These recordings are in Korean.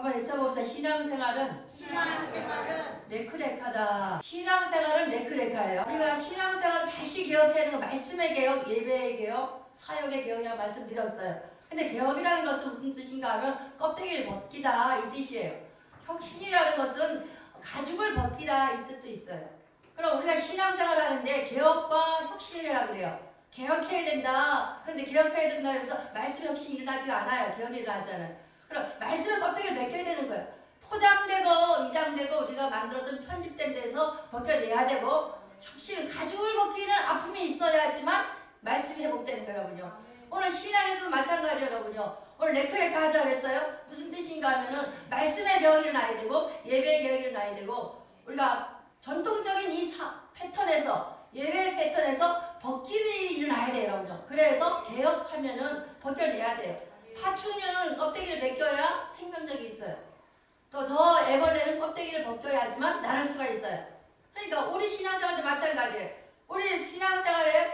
한번 읽어봅시다. 신앙생활은 신앙생활은 레크레카다. 신앙생활은 레크레카예요. 우리가 신앙생활 다시 개혁해야 하는 건 말씀의 개혁, 예배의 개혁, 사역의 개혁이라고 말씀드렸어요. 근데 개혁이라는 것은 무슨 뜻인가 하면 껍데기를 벗기다 이 뜻이에요. 혁신이라는 것은 가죽을 벗기다 이 뜻도 있어요. 그럼 우리가 신앙생활 하는데 개혁과 해라 그래요. 개혁해야 된다. 그런데 개혁해야 된다 그래서 말씀 혁신이 일어나지가 않아요. 개혁이 일어나잖아요. 그럼 말씀의 껍데기를 벗겨야 되는 거예요. 포장되고 이장되고 우리가 만들었던 편집된 데서 벗겨내야 되고 혁신 가죽을 벗기는 아픔이 있어야지만 말씀이 회복되는 여러분요. 오늘 신앙에서도 마찬가지예요, 여러분요. 오늘 레크레크 하자 그랬어요. 무슨 뜻인가 하면은 말씀의 개혁이 일어나야 되고 예배의 개혁이 일어나야 되고 우리가 전통적인 이 사, 패턴에서 예배 패턴에서 벗김이 일어나야 돼요, 여러분요. 그래서 개혁하면은 벗겨내야 돼요. 파충류는 껍데기를 벗겨야 생명력이 있어요. 또 저 애벌레는 껍데기를 벗겨야지만 나를 수가 있어요. 그러니까 우리 신앙생활도 마찬가지예요. 우리 신앙생활에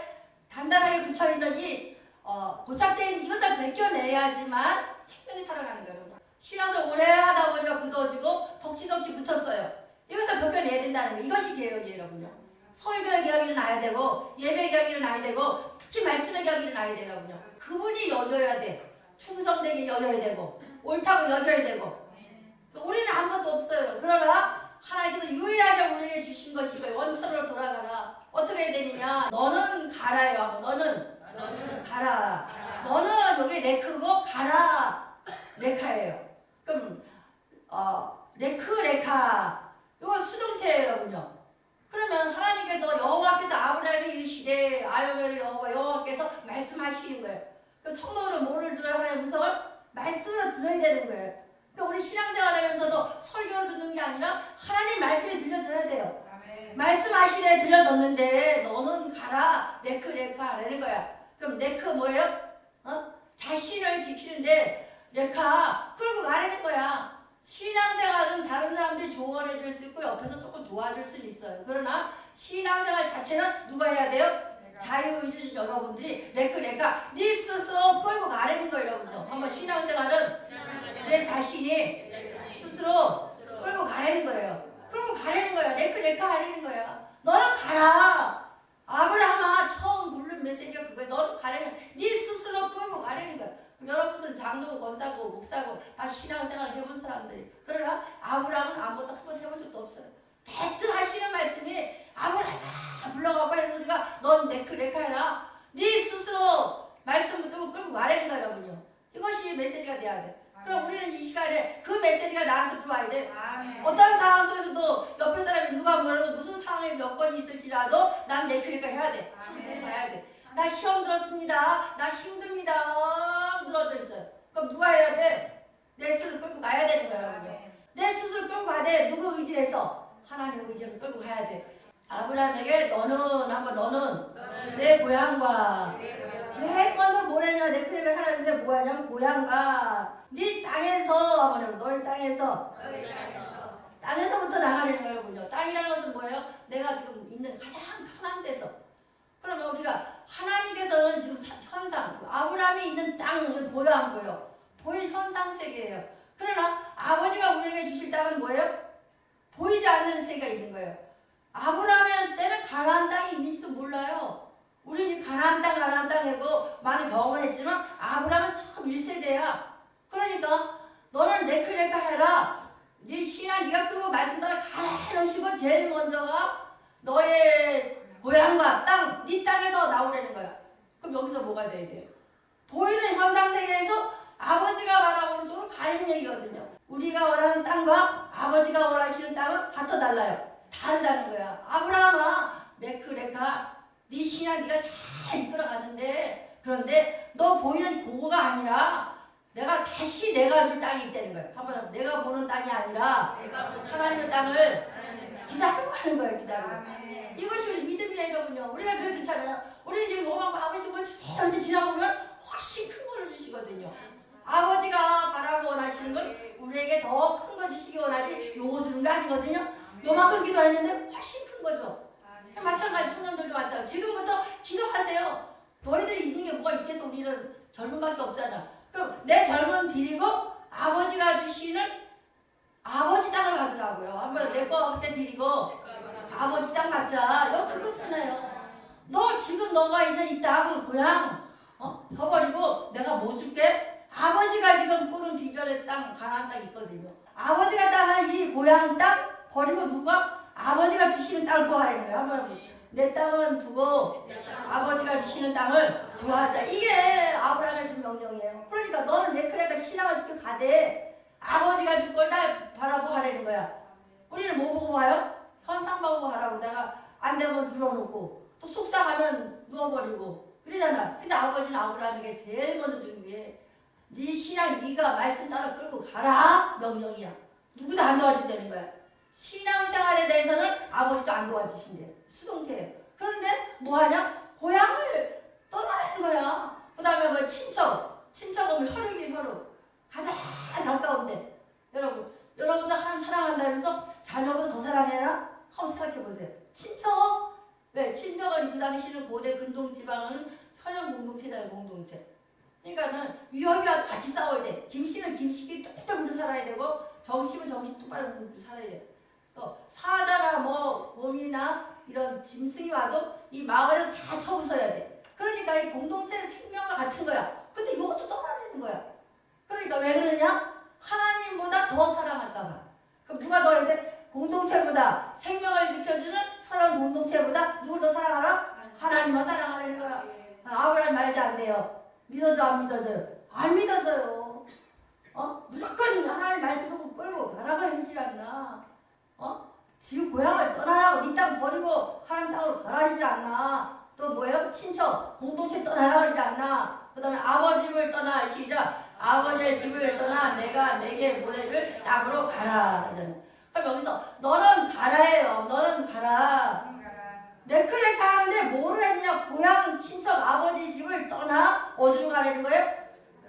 단단하게 붙여있는 이 어, 고착된 이것을 벗겨내야지만 생명이 살아나는 거예요. 신앙을 오래 하다 보니까 굳어지고 덕지덕지 붙였어요. 이것을 벗겨내야 된다는 거. 이것이 개혁이에요, 여러분요. 설교의 개혁이 일어나야 되고 예배 개혁이 일어나야 되고 특히 말씀의 개혁이 돼요, 여러분요. 그분이 여겨야 돼. 충성되게 여겨야 되고 옳다고 여겨야 되고 우리는 아무것도 없어요. 그러나 하나님께서 유일하게 우리에게 주신 것이 그 원천으로 돌아가라. 어떻게 해야 되느냐? 너는 가라요. 하고 너는 너는 가라. 너는 여기 레크고 가라. 레카예요. 그럼 어 레크 레카 이건 수동태예요, 여러분요. 그러면 하나님께서 여호와께서 아브라함이 이르시되 아요메르 여호와 여호와께서 말씀하시는 거예요. 그 성도들은 뭐를 들어야 하나님의 음성을 말씀으로 들어야 되는 거예요. 그러니까 우리 신앙생활하면서도 설교 듣는 게 아니라 하나님 말씀을 들려줘야 돼요. 말씀하시되 들려줬는데 너는 가라 레크 레카 하라는 거야. 그럼 레크 뭐예요? 어? 자신을 지키는데 레카 끌고 가라는 거야. 신앙생활은 다른 사람들이 조언해 줄 수 있고 옆에서 조금 도와줄 수는 있어요. 그러나 신앙생활 자체는 누가 해야 돼요? 자유의지 여러분들이 레크 레카 네 스스로 끌고 가라는 거예요 여러분들. 한번 신앙생활은 내 자신이 스스로 끌고 가라는 거예요. 끌고 가라는 거예요. 레크 레카 하라는 거야. 너는 가라. 아브라함아 처음 부른 메시지가 그거야. 너는 가라는 거야. 네 스스로 끌고 가라는 거야. 여러분들 장로고 권사고 목사고 다 신앙생활 해본 사람들이 그러나 아브라함은 아무것도 한 번 해본 적도 없어요. 대뜸 하시는 말씀이 아브라함아 불러가고 해서 우리가 넌 레크 레카 해라. 네 스스로 말씀 붙들고 끌고 가라는 여러분요. 이것이 메시지가 돼야 돼. 그럼 우리는 이 시간에 그 메시지가 나한테 들어와야 돼. 어떤 상황 속에서도 옆에 사람이 누가 뭐라도 무슨 상황에 여건이 있을지라도 난내 그러니까 해야 돼. 스스로 가야 돼. 나 시험 들었습니다. 나 힘듭니다. 늘어져 있어요. 그럼 누가 해야 돼? 내 스스로 끌고 가야 되는 거야. 여러분. 내 스스로 끌고 가야 돼. 누구 의지에서? 하나님 의지로 끌고 가야 돼. 아브라함에게 너는 한번 너는 내 고향과 제일 먼저 뭐랬냐 내 크리를 하라는데 뭐하냐면 고향과 네 땅에서 하면 너희 땅에서 땅에서부터 나가는 거예요, 군요. 땅이라는 것은 뭐예요? 내가 지금 있는 가장 편한 데서. 그러면 우리가 하나님께서는 지금 사- 현상, 아브라함이 있는 땅은 보여 안 보여? 보일 현상 세계예요. 그러나 아버지가 우리에게 주실 땅은 뭐예요? 보이지 않는 세계가 있는 거예요. 아브라함한테는 가나안 땅이 있는지도 몰라요. 우리는 가나안 땅, 가나안 땅 하고 많은 경험했지만 아브라함은 처음 1세대야. 그러니까 너는 레크레카 해라. 네 신앙 네가 끌고 말씀 따라 가라 해놓으시고 제일 먼저가 너의 고향과 땅, 네 땅에서 나오라는 거야. 그럼 여기서 뭐가 돼야 돼요? 보이는 현상 세계에서 아버지가 바라보는 쪽으로 가는 얘기거든요. 우리가 원하는 땅과 아버지가 원하시는 땅은 같아 달라요. 다르다는 거야. 아브라함아, 레크레카, 네 신앙 네가 잘 이끌어갔는데 그런데 너 보이는 그거가 아니라 내가 다시 내가 줄 땅이 있다는 거예요. 한번 내가 보는 땅이 아니라 하나님의 땅을 기다리고 가는 거예요. 기다리고. 이것이 우리 믿음이에요, 여러분요. 우리가 늘 그렇잖아요. 우리는 지금 요만 아버지 뭘 주세요. 근데 지나보면 훨씬 큰걸 주시거든요. 아버지가 바라고 원하시는 걸 우리에게 더 큰 거 주시기 원하지 요거 주는 거 아니거든요. 요만큼 기도했는데 훨씬 큰 거죠. 마찬가지 청년들도 마찬가지. 지금부터 기도하세요. 너희들이 있는 게 뭐가 있겠어. 우리는 젊은밖에 없잖아. 그럼 내 젊은 드리고 아버지가 주시는 드리고 아버지 땅 갖자. 여 그거잖아요. 너 지금 너가 있는 이 땅 고향 어? 버리고 내가 뭐 줄게? 아버지가 지금 꾸는 비전의 땅 가나안 땅 있거든요. 아버지가 땅은 이 고향 땅 버리고 누가 아버지가 주시는 땅을 구하라는 거예요. 한번 내 땅은 두고 아버지가 주시는 땅을 구하자. 이게 아브라함의 준 명령이에요. 그러니까 너는 내 크레가 신앙을 지금 가되 아버지가 줄걸다 바라보고 하라는 거야. 우리는 뭐 보고 봐요? 현상 보고 하라고 내가 안 되면 들어놓고 또 속상하면 누워버리고 그러잖아. 근데 아버지는 아브라함에게 제일 먼저 주는 게 네 신앙 네가 말씀 따라 끌고 가라 명령이야. 누구도 안 도와준다는 거야. 신앙생활에 대해서는 아버지도 안 도와주신대. 수동태예요. 그런데 뭐 하냐? 고향을 떠나는 거야. 그 다음에 뭐 친척. 친척은 혈육이 혈육. 가장 가까운데. 여러분, 여러분들 한 사랑한다면서 자녀보다 더 사랑해라? 한번 생각해 보세요. 친척? 왜? 친척은 그 당시는 고대 근동 지방은 혈연 공동체잖아요, 공동체. 그러니까는 위험이 와서 같이 싸워야 돼. 김씨는 김씨끼리 똑똑 붙어 살아야 되고 정씨는 정씨 똑바로 붙어 살아야 돼. 또 사자나 뭐 곰이나 이런 짐승이 와도 이 마을을 다 쳐부숴야 돼. 그러니까 이 공동체는 생명과 같은 거야. 근데 이것도 떠나는 거야. 그러니까 왜 그러냐? 하나님보다 더 사랑할까 봐. 그럼 누가 더 이제 공동체보다 생명을 지켜주는 혈연 공동체보다 누굴 더 사랑하라? 하나님만 사랑하라는 거야. 아브라함 말도 안 돼요. 믿어줘 안 믿어줘요? 안 믿어줘요. 어? 무조건 하나님 말씀 보고 끌고 가라가 현실 않나? 어? 지금 고향을 떠나라고 네 땅 버리고 하나님 땅으로 가라지 않나? 또 뭐예요? 친척 공동체 떠나라 그러지 않나? 그 다음에 아버지를 떠나 시작 아버지의 집을 떠나 내가 내게 보내줄 땅으로 가라 이러잖아요. 그럼 여기서 너는 가라예요. 너는 가라. 네크레 가는데 뭐를 했냐? 고향 친척 아버지 집을 떠나 어디로 가라는 거예요?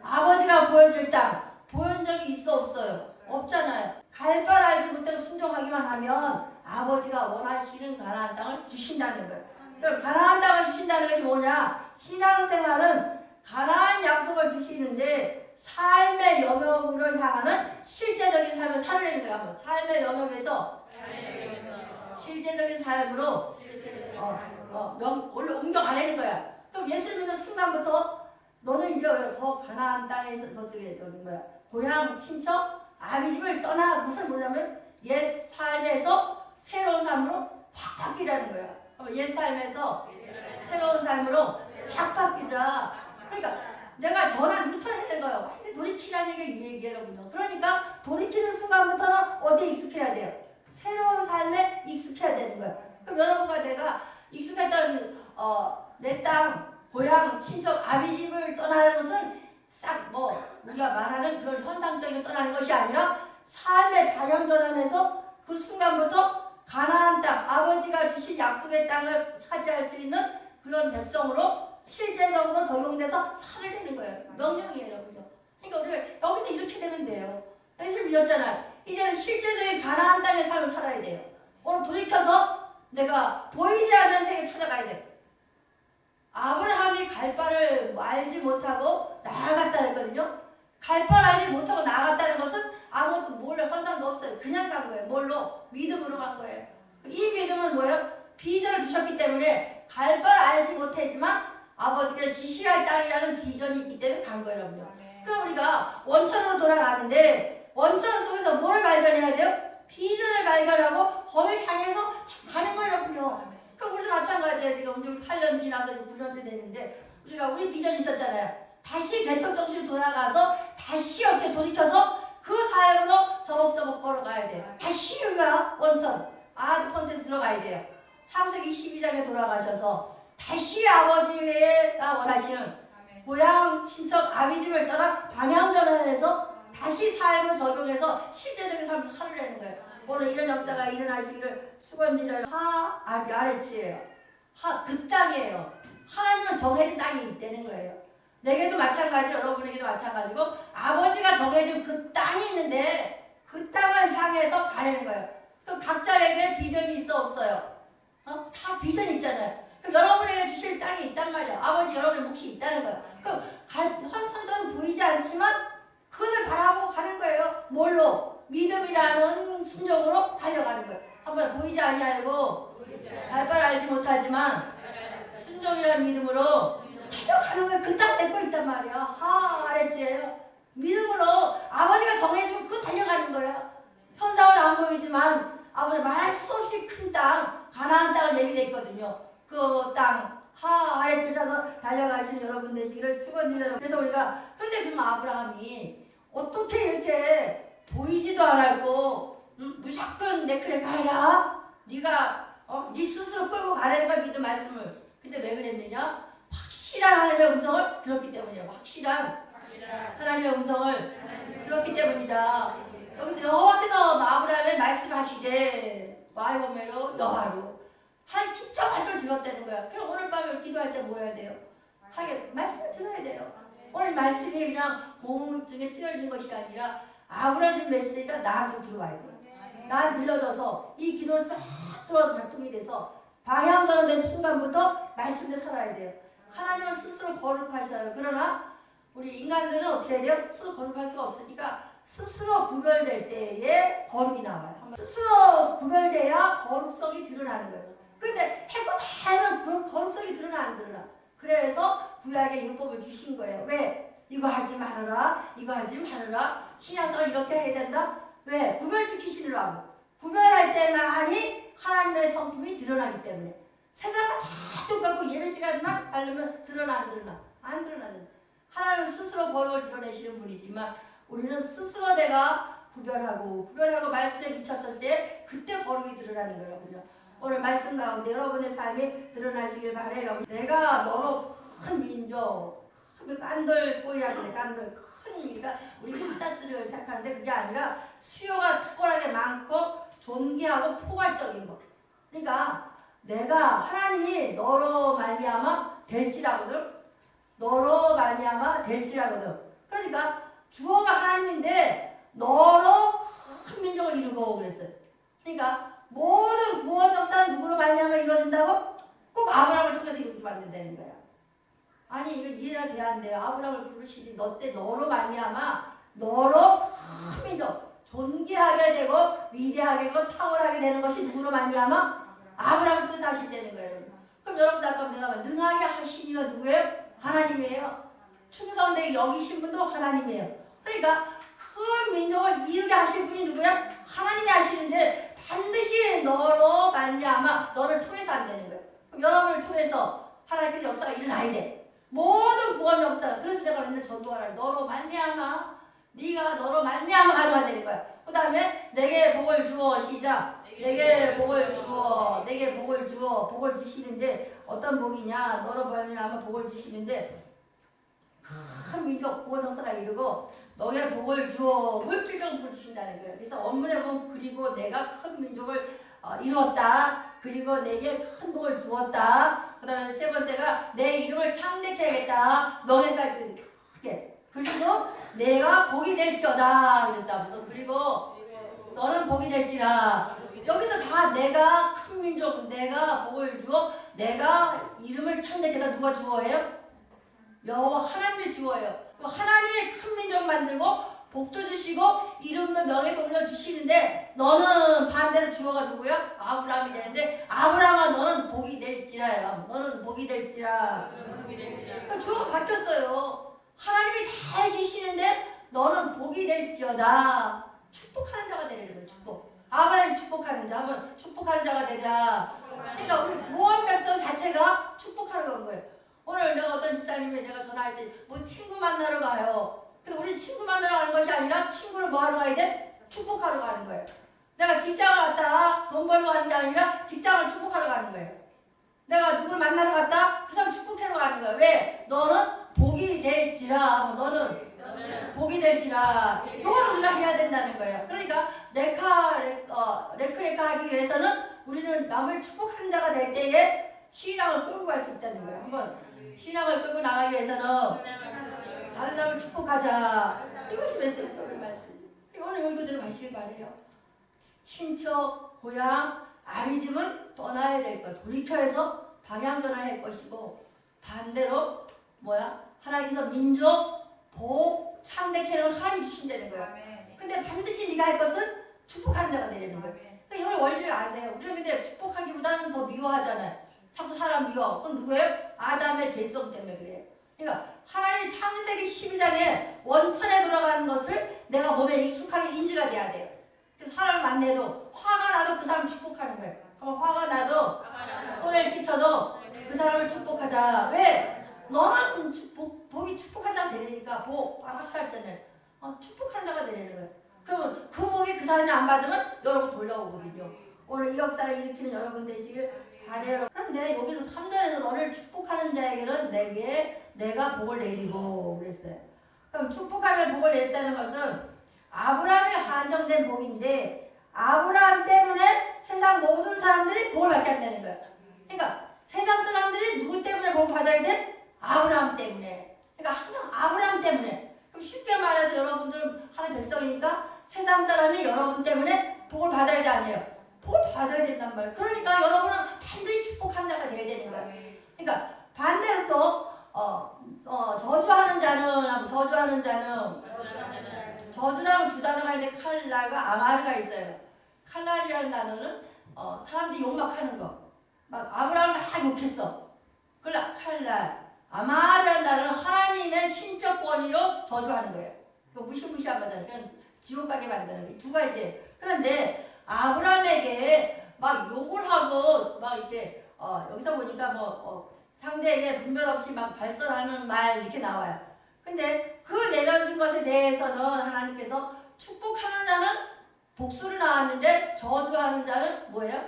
아버지가 보여줄 땅 보여준 적이 있어 없어요? 없잖아요. 갈 바 알지 못하고 순종하기만 하면 아버지가 원하시는 가나안 땅을 주신다는 거예요. 그럼 가나안 땅을 주신다는 것이 뭐냐? 신앙생활은 가나안 약속을 주시는데 삶의 영역으로 향하는 실제적인 삶을 살아내는 거예요. 한번 삶의 영역에서 실제적인 삶으로 어, 어, 명, 원래 옮겨 가라는 거야. 그럼 예수 믿는 순간부터 너는 이제 저 가나안 땅에서 저쪽에 저기 뭐야 고향 친척 아비 집을 떠나 무슨 뭐냐면 옛 삶에서 새로운 삶으로 확 바뀌라는 거야. 어, 옛 삶에서 새로운 삶으로 확 바뀌자. 그러니까 내가 전환 유턴하는 거예요. 완전 돌이키라는 게 이 얘기거든요. 그러니까 돌이키는 순간부터는 어디에 익숙해야 돼요? 새로운 삶에 익숙해야 되는 거예요. 그럼 여러분과 내가 익숙했던 어, 내 땅, 고향, 친척, 아비 집을 떠나는 것은 싹 뭐 우리가 말하는 그런 현상적인 떠나는 것이 아니라 삶의 방향 전환에서 그 순간부터 가나안 땅, 아버지가 주신 약속의 땅을 차지할 수 있는 그런 백성으로 실제적으로 적용돼서 살아내는 거예요. 명령이에요, 여러분요. 그러니까 우리가 여기서 이렇게 되면 돼요. 예수 믿었잖아요. 이제는 실제적인 가나안 땅의 삶을 살아야 돼요. 오늘 돌이켜서 내가 보이지 않는 세계 찾아가야 돼. 아브라함이 갈 바를 알지 못하고 나아갔다 했거든요. 갈 바를 알지 못하고 나아갔다는 것은 아무것도 뭘 헌상도 없어요. 그냥 간 거예요. 뭘로? 믿음으로 간 거예요. 이 믿음은 뭐예요? 비전을 주셨기 때문에 갈 바를 알지 못했지만 아버지께서 지시할 땅이라는 비전이 있기 때문에 간 거예요, 여러분요. 그럼 우리가 원천으로 돌아가는데 원천 속에서 뭘 발견해야 돼요? 비전을 발견하고 거길 향해서 가는 거예요. 그럼 우리도 마찬가지예요. 지금 우리 8년 지나서 이제 9년째 됐는데 우리가 우리 비전이 있었잖아요. 다시 개척 정신 돌아가서 다시 어째 돌이켜서 그 삶으로 저벅저벅 걸어가야 돼요. 다시 우리가 원천 아드 콘텐츠 들어가야 돼요. 창세기 12장에 돌아가셔서 다시 아버지가 원하시는 고향, 친척, 아비집을 떠나 방향 전환해서 다시 삶을 적용해서 실제적인 삶을 살으려는 거예요. 오늘 이런 역사가 일어나시기를 수건지를 하, 아, 아래치예요. 하, 그 땅이에요. 하나님은 정해진 땅이 있다는 거예요. 내게도 마찬가지, 여러분에게도 마찬가지고 아버지가 정해준 그 땅이 있는데 그 땅을 향해서 가려는 거예요. 그 각자에게 비전이 있어 없어요? 어? 다 비전이 있잖아요. 그럼 여러분에게 주실 땅이 있단 말이에요. 아버지 여러분의 몫이 있다는 거예요. 그럼 환상적으로 보이지 않지만 그것을 바라보고 가는 거예요. 뭘로? 믿음이라는 순종으로 달려가는 거예요. 한번 보이지 아니하고 발발 알지 못하지만 순종이라는 믿음으로 달려가는 걸 그딱 맺고 있단 말이야. 하 알았지요? 믿음으로 아버지가 정해주고 그 달려가는 거야. 현상은 안 보이지만 아버지 말할 수 없이 큰 땅, 가나안 땅을 있거든요. 그 땅, 하 아래 쫓아서 달려가시는 여러분 되시기를 축원드려요. 그래서 우리가 근데 그럼 아브라함이 어떻게 이렇게 보이지도 않았고 음, 무조건 내 그래 가야 네가 어, 네 스스로 끌고 가라는 걸 믿음 말씀을. 근데 왜 그랬느냐? 확실한 하나님의 음성을 들었기 때문이에요 확실한. 하나님의 음성을 들었기 때문이다. 여기서 여호와께서 아브라함의 말씀하시되 마이오메로 여하로. 하나님 직접 말씀을 들었다는 거야. 그럼 오늘 밤에 기도할 때 뭐 해야 돼요? 하게 말씀을 들어야 돼요. 오늘 말씀이 그냥 공중에 띄어 있는 것이 아니라 아브라함 준 메시지가 나한테 들어와야 돼. 나한테 들려져서 이 기도를 싹 들어서 작동이 돼서 방향 가는 순간부터 말씀대로 살아야 돼요. 하나님은 스스로 거룩하셔요. 그러나 우리 인간들은 어떻게 해야 돼요? 스스로 거룩할 수가 없으니까 스스로 구별될 때에 거룩이 나와요. 스스로 구별돼야 거룩성이 드러나는 거예요. 근데 해고 다 하면 그 거룩성이 드러나 안 드러나. 그래서 구약의 율법을 주신 거예요. 왜? 이거 하지 말아라. 이거 하지 말아라. 신약성을 이렇게 해야 된다. 왜? 구별시키시느라고. 구별할 때만이 하나님의 성품이 드러나기 때문에. 세상은 다 똑같고 예배 시간만 다르면 드러나 안 드러나? 안 드러나는. 하나님은 스스로 거룩을 드러내시는 분이지만 우리는 스스로 내가 구별하고 구별하고 말씀에 미쳤을 때 그때 거룩이 드러나는 거거든요. 오늘 말씀 가운데 여러분의 삶이 드러나시길 바래요. 내가 너로 큰 민족, 큰 깐들 꼬이라 그래, 깐들 큰 그러니까 우리 흑다들을 생각하는데 그게 아니라 수요가 탁월하게 많고 존귀하고 포괄적인 거. 그러니까 내가 하나님이 너로 말미암아 될지라거든. 너로 말미암아 될지라거든. 그러니까 주어가 하나님인데 너로 큰 민족을 이루고 그랬어요. 그러니까 모든 구원 역사는 누구로 말미암아 이루어진다고? 꼭 아브라함을 통해서 이루어지 만든다는 거야. 아니 이거 안 돼요. 아브라함을 부르시니 너 때 너로 말미암아 너로 큰 민족 존귀하게 되고 위대하게 되고 탁월하게 되는 것이 누구로 말미암아? 아브라함을 통해서 하신다는 거예요. 그럼 여러분들 아까 내가 말 능하게 하신 이가 누구예요? 하나님이에요. 충성되게 여기신 분도 하나님이에요. 그러니까 큰 민족을 이루게 하실 분이 누구야? 하나님이 하시는데 반드시 너로 말미암아 너를 통해서 안 되는 거예요. 그럼 여러분을 통해서 하나님께서 역사가 일어나야 돼. 모든 구원 역사. 그래서 내가 맨날 전도하라. 너로 말미암아. 네가 너로 말미암아 가져야 되는 거야. 그 다음에 내게 복을 주어 시작. 내게 복을 주어. 내게 복을 주어. 복을 주시는데 어떤 복이냐? 너로 말미암아 복을 주시는데 큰 민족 구원 역사가 이루고 너의 복을 주어 물질적 복을 주신다는 거예요. 그래서 원문에 보면 그리고 내가 큰 민족을 어, 이루었다. 그리고 내게 큰 복을 주었다. 그 다음에 세 번째가 내 이름을 창대케 하겠다. 너네까지 크게. 그리고 내가 복이 될지어다. 그랬다. 또 그리고 너는 복이 될지라. 여기서 다 내가 큰 민족, 내가 복을 주어, 내가 이름을 창대케다 누가 주어예요? 여호와 하나님이 주어요. 그럼 하나님의 큰 민족 만들고 복도 주시고 이름도 명예도 올려주시는데 너는 반대로 주어가 누구야? 아브라함이 되는데 아브라함아 너는 복이 될지라요. 너는 복이 될지라. 그러니까 주어가 바뀌었어요. 하나님이 다 해주시는데 너는 복이 될지어다. 축복하는 자가 되는 거예요. 축복. 아브라함이 축복하는 자. 한번 축복하는 자가 되자. 그러니까 우리 구원 백성 자체가 축복하는 거예요. 오늘 내가 어떤 집사님이 내가 전화할 때 뭐 친구 만나러 가요. 근데 우리 친구 만나러 가는 것이 아니라 친구를 뭐 하러 가야 돼? 축복하러 가는 거예요. 내가 직장을 갔다 돈 벌러 가는 게 아니라 직장을 축복하러 가는 거예요. 내가 누구를 만나러 갔다 그 사람 축복하러 가는 거야. 왜? 너는 복이 될지라. 너는 복이 될지라. 이걸 우리가 해야 된다는 거예요. 그러니까 레카 레, 어, 레크레카 하기 위해서는 우리는 남을 축복하는 자가 될 때에 신앙을 끌고 갈 수 있다는 거예요. 한번 신앙을 끌고 나가기 위해서는 다른 사람을 축복하자. 이것이 메시지 오늘 말씀. 오늘 그대로 가시길 바래요. 친척, 고향, 아비집은 떠나야 될 것. 돌이켜서 방향 전환할 것이고 반대로 뭐야? 하나님께서 민족, 복, 창대케는 하나님 주신다는 거야. 근데 반드시 네가 할 것은 축복하는 자가 되는 거야. 그러니까 이걸 원리를 아세요. 우리는 근데 축복하기보다는 더 미워하잖아요. 자꾸 사람 미워. 그건 누구예요? 아담의 죄성 때문에 그래요. 그러니까 하나 님 창세기 12장에 원천에 돌아가는 것을 내가 몸에 익숙하게 인지가 돼야 돼요. 그래서 사람을 만나도 화가 나도 그 사람 축복하는 거예요. 그럼 화가 나도 손해를 끼쳐도 그 사람을 축복하자. 왜? 너만 축복, 복이 축복한다가 되니까 복 아까 했잖아요. 어, 축복한다가 되는 거예요. 그러면 그 복이 그 사람이 안 받으면 여러분 돌려오거든요. 오늘 이 역사를 일으키는 여러분 되시길 바래요. 그런데 여기서 3절에서 너를 축복하는 자에게는 내게 내가 복을 내리고 그랬어요. 그럼 축복하는 복을 냈다는 것은 아브라함이 한정된 복인데 아브라함 때문에 세상 모든 사람들이 복을 받게 한다는 거예요. 그러니까 세상 사람들이 누구 때문에 복을 받아야 돼? 아브라함 때문에. 그러니까 항상 아브라함 때문에. 그럼 쉽게 말해서 여러분들은 하나님 백성이니까 세상 사람이 여러분 때문에 복을 받아야 돼 아니에요? 복을 받아야 된단 말이에요. 그러니까 여러분은 반드시 축복한 자가 돼야 되는 거예요. 그러니까 반대로 또 어, 어, 저주하는 자는 저주하는 자는 저주라는 두 단어가 있는데 칼날과 아마르가 있어요. 칼날이라는 단어는 어, 사람들이 욕막하는 거. 막 아브라함을 막 욕했어. 그걸 칼날. 아마르라는 단어는 하나님의 신적 권위로 저주하는 거예요. 그 무시무시한 거잖아요. 그냥 거. 두 가지. 그런데 아브라함에게 막 욕을 하고 막 이렇게 어, 여기서 보니까 뭐 어, 상대에게 분별 없이 막 발설하는 말 이렇게 나와요. 근데 그 내려준 것에 대해서는 하나님께서 축복하는 자는 복수로 나왔는데 저주하는 자는 뭐예요?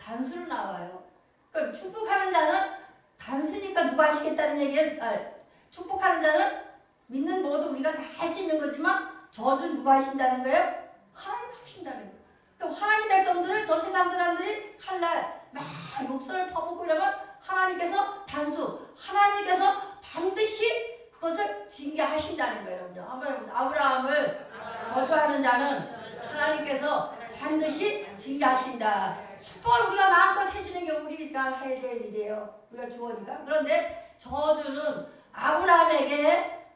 단수로 나와요. 그럼 축복하는 자는 단수니까 누가 하시겠다는 얘기예요. 아, 축복하는 자는 믿는 모두 우리가 다 할 수 있는 거지만 저주는 누가 하신다는 거예요? 하신다는 거예요. 그럼 하나님 백성들을 저 세상 사람들이 칼날 막 목소리를 퍼붓고 이러면 하나님께서 단수, 하나님께서 반드시 그것을 징계하신다는 거예요, 여러분요. 한번 해보세요. 아브라함을 저주하는 자는 하나님께서 반드시 징계하신다. 축복을 우리가 마음껏 해주는 게 우리가 해야 될 일이에요. 우리가 주어니까. 그런데 저주는 아브라함에게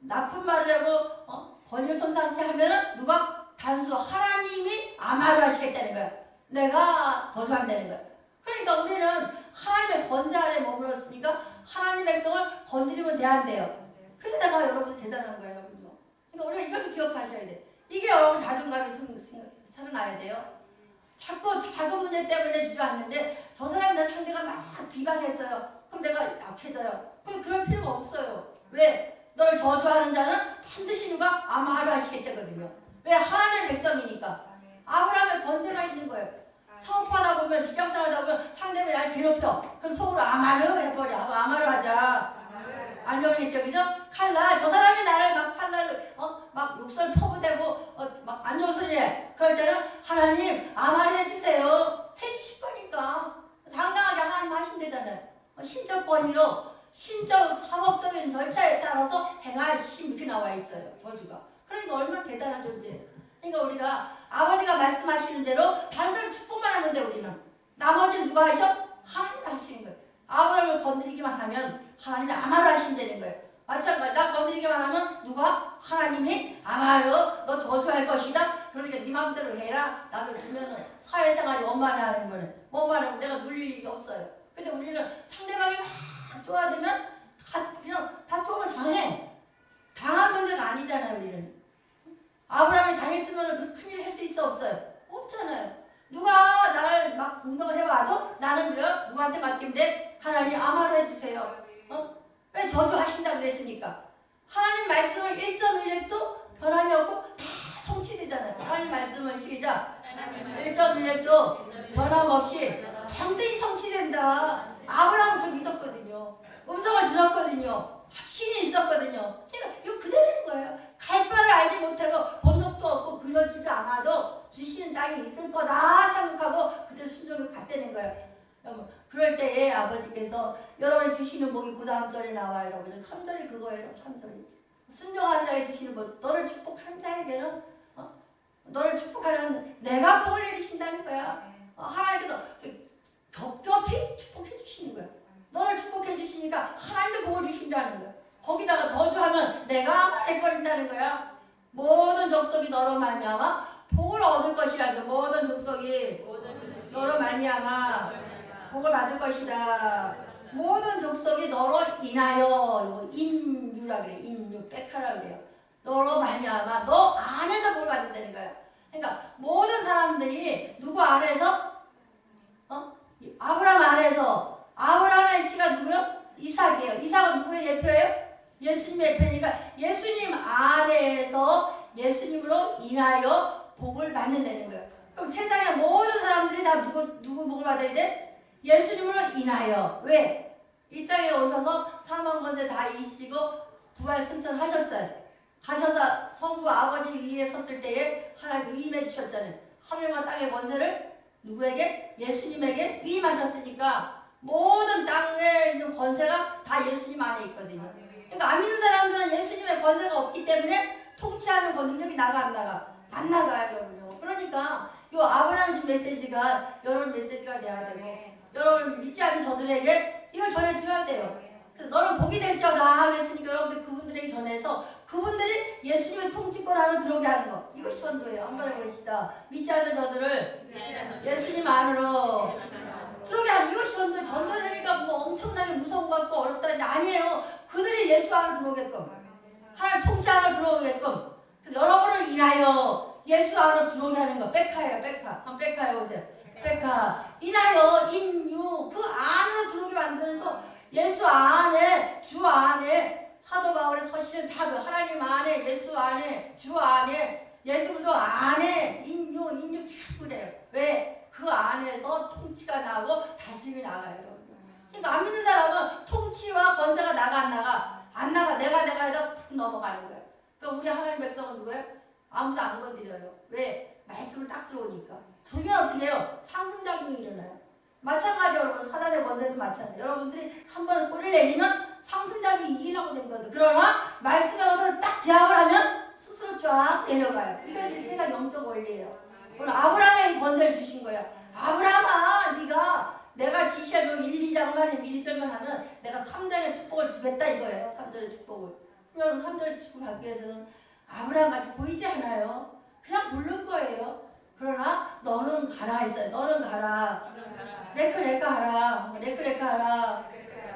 나쁜 말을 하고 어? 권위를 손상케 하면은 누가 단수 하나님이 아마를 하시겠다는 거예요. 내가 저주한다는 거예요. 그러니까 우리는 하나님의 권세 아래 머물렀으니까 하나님 백성을 건드리면 돼안 돼요. 그래서 내가 여러분 대단한 거예요, 여러분요. 그러니까 우리가 이것도 기억하셔야 돼. 이게 여러분 자존감이 살아나야 돼요. 자꾸 작은 문제 때문에 주저앉는데 저 사람 내 상대가 막 비방했어요. 그럼 내가 약해져요. 근데 그럴 필요가 없어요. 왜? 너를 저주하는 자는 반드시 누가 아마를 하시겠다거든요. 왜? 하나님의 백성이니까. 아브라함의 권세가 있는 거예요. 사업하다 보면 직장생활 하다 보면 상대가 날 괴롭혀. 그럼 속으로 아마르 해버려. 아마 아마르 하자. 안정이죠, 그죠? 칼날 저 사람이 나를 막 칼날로 어막 욕설 퍼부대고 어막 안 좋은 소리 해. 그럴 때는 하나님 아마르 해주세요. 해주실 거니까 당당하게 하나님 하신대잖아요. 어, 신적 권위로 신적 사법적인 절차에 따라서 행하심 이렇게 나와 있어요. 저주가. 그러니까 얼마나 대단한 존재. 그러니까 우리가 아버지가 말씀하시는 대로 다른 사람 축복만 하면 돼 우리는. 나머지는 누가 하셔? 하나님 하시는 거예요. 아브라함을 건드리기만 하면 하나님이 아마로 하신다는 거예요. 마찬가지 나 건드리기만 하면 누가? 하나님이 아마로 너 저주할 것이다. 그러니까 네 마음대로 해라. 나도 주면은 사회생활이 원만하는 거는 원만하고 내가 누릴 일이 없어요. 근데 우리는 상대방이 막 좋아되면 다 그냥 다 조금을 당해. 당한 존재가 아니잖아요 우리는. 아브라함이 당했으면 그 큰일 할 수 있어 없어요? 없잖아요. 누가 나를 막 공격을 해와도 나는 왜 누구한테 맡기면 돼? 하나님 아마로 해주세요. 어? 왜 저주하신다 그랬으니까. 하나님 말씀은 1.1획도 변함이 없고 다 성취되잖아요. 하나님 말씀은 시작. 1.1획도 변함없이 반드시 성취된다. 아브라함은 그걸 믿었거든요. 음성을 들었거든요. 확신이 있었거든요. 그러니까 이거 그대로인 거예요. 갈 바를 알지 못하고 번독도 없고 그러지도 않아도 주시는 땅이 있을 거다 생각하고 그때 순종을 갔다는 거예요. 여러분, 그럴 때에 아버지께서 여러분이 주시는 복이 그 다음 절에 나와요. 여러분. 3절이 그거예요. 3절이. 순종하는 자에게 주시는 복. 너를 축복한 자에게는 어? 너를 축복하는 내가 복을 내리신다는 거야. 어, 하나님께서 겹겹이 축복해 주시는 거야. 너를 축복해 주시니까 하나님도 복을 주신다는 거야. 거기다가 저주하면 내가 말해버린다는 거야. 모든 족속이 너로 말미암아 복을 얻을 것이라서 모든 족속이 모든 말미암아 복을 받을 것이다. 모든 족속이 너로 인하여 이거 인유라 그래. 인유 백하라 그래요. 너로 말미암아 너 안에서 복을 받는다는 거야. 그러니까 모든 사람들이 누구 안에서 어? 아브라함 안에서 아브라함의 씨가 누구요? 이삭이에요. 이삭은 누구의 예표예요? 예수님의 예표니까 예수님 안에서 예수님으로 인하여 복을 받는다는 거예요. 그럼 세상의 모든 사람들이 다 누구 누구 복을 받아야 돼? 예수님으로 인하여 왜? 이 땅에 오셔서 사망 권세 다 이시고 부활 승천하셨어요. 하셔서 성부 아버지 위에 섰을 때에 하나님 위임해 주셨잖아요. 하늘과 땅의 권세를 누구에게? 예수님에게 위임하셨으니까 모든 땅에 있는 권세가 다 예수님 안에 있거든요. 그러니까 안 믿는 사람들은 예수님의 권세가 없기 때문에 통치하는 권 능력이 나가 안 나가? 안 나가요, 여러분요. 그러니까 이 아브라함 준 메시지가 여러분 메시지가 돼야 되고 여러분 믿지 않는 저들에게 이걸 전해줘야 돼요. 그래서 너는 복이 될지어다 그랬으니까 여러분들 그분들에게 전해서 그분들이 예수님의 통치권 안으로 들어오게 하는 거 이것이 전도예요. 한번 해보시다. 믿지 않는 저들을 예수님 안으로 들어오게 하는 이것이 전도 전도되니까 뭐 엄청나게 무서운 것 같고 어렵다 했는데 아니에요. 그들이 예수 안으로 들어오게끔 하나님 통치 안으로 들어오게끔. 여러분을 인하여 예수 안으로 들어오게 하는 거. 백화예요 백화 한번 백화 해 보세요. 백화 인하여 인유 그 안으로 들어오게 만드는 거. 예수 안에 주 안에 사도 바울의 서신은 다그 하나님 안에 예수 안에 주 안에 예수 그리스도 안에 인유 인유 계속 그래요. 왜? 그 안에서 통치가 나고 다스림이 나가요 그러니까 안 믿는 사람은 통치와 권세가 나가 안 나가 안 나가 내가 내가 해다 푹 넘어가는 거예요. 그러니까 우리 하나님 백성은 누구예요? 아무도 안 건드려요. 왜? 말씀을 딱 들어오니까. 두면 어떻게 해요? 상승작용이 일어나요. 마찬가지로 여러분. 사단의 권세도 마찬가지예요. 여러분들이 한 번 꼬리를 내리면 상승작용이 이기라고 된 거거든 그러나 말씀의 것을 딱 제압을 하면 스스로 쫙 내려가요. 이것이 세상 영적 원리예요. 오늘 아브라함에게 권세를 주신 거예요. 아브라함아 네가 내가 지시한 1, 2장만 해 1절만 하면 내가 3절의 축복을 주겠다 이거예요 3절의 축복을. 그러면 3절의 축복 받기 위해서는 아브라함 같이 보이지 않아요. 그냥 부른 거예요. 그러나 너는 가라 했어요. 너는 가라. 레크 하라. 레크 하라.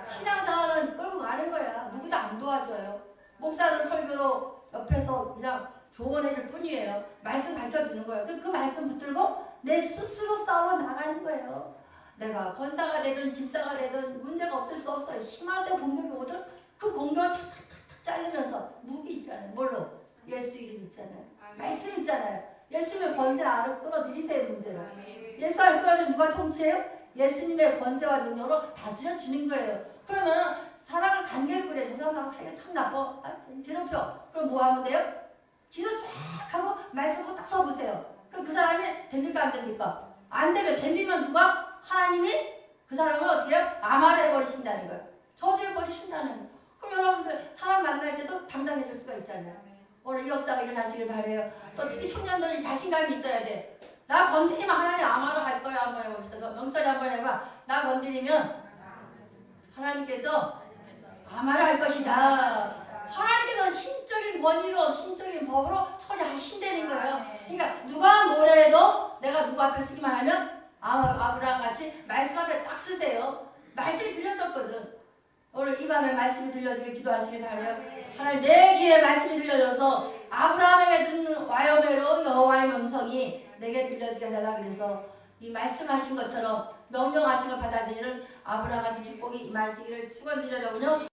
신앙생활은 끌고 가는 거야. 누구도 안 도와줘요. 목사는 설교로 옆에서 그냥 조언해줄 뿐이에요. 말씀 가르쳐주는 거예요. 그, 그 말씀 붙들고 내 스스로 싸워 나가는 거예요 내가 권사가 되든 집사가 되든 문제가 없을 수 없어요 심하게 공격이 오든 그 공격을 탁탁탁탁 자르면서 무기 있잖아요. 뭘로? 예수 이름 있잖아요. 말씀 있잖아요. 예수님의 권세 안으로 끌어들이세요 문제를 예수 안에 끌어들면 누가 통치해요? 예수님의 권세와 능력으로 다스려지는 거예요. 그러면 사랑을 간격히 그래 저 사람하고 사이가 참 나빠. 아, 괴롭혀. 그럼 뭐 하면 돼요? 기도 쫙 하고 말씀을 딱 써보세요. 그럼 그 사람이 됩니까 안 됩니까? 안 되면 됩니면 누가? 하나님이 그 사람을 어떻게 해요? 암화를 해버리신다는 거예요 저주해버리신다는 거예요 그럼 여러분들 사람 만날 때도 당당해질 수가 있잖아요 오늘 이 역사가 일어나시길 바래요 또 특히 청년들이 자신감이 있어야 돼. 나 건드리면 하나님 아마로 갈 거야 한번 해봅시다. 저 명철이 한번 해봐. 나 건드리면 하나님께서 아마를 할 것이다. 하나님께서 신적인 권위로 신적인 법으로 처리하신다는 거예요. 그러니까 누가 뭐래도 내가 누구 앞에 쓰기만 하면 아, 아브라함 같이 말씀 앞에 딱 쓰세요. 말씀이 들려졌거든. 오늘 이 밤에 말씀이 들려지길 기도하시길 바래요. 하나님 내 귀에 말씀이 들려져서 아브라함에게 듣는 와요메로 여호와의 명성이 내게 들려지게 해달라 그래서 이 말씀하신 것처럼 명령하신 걸 받아들이는 아브라함의 축복이 임하시기를 축원드리려군요.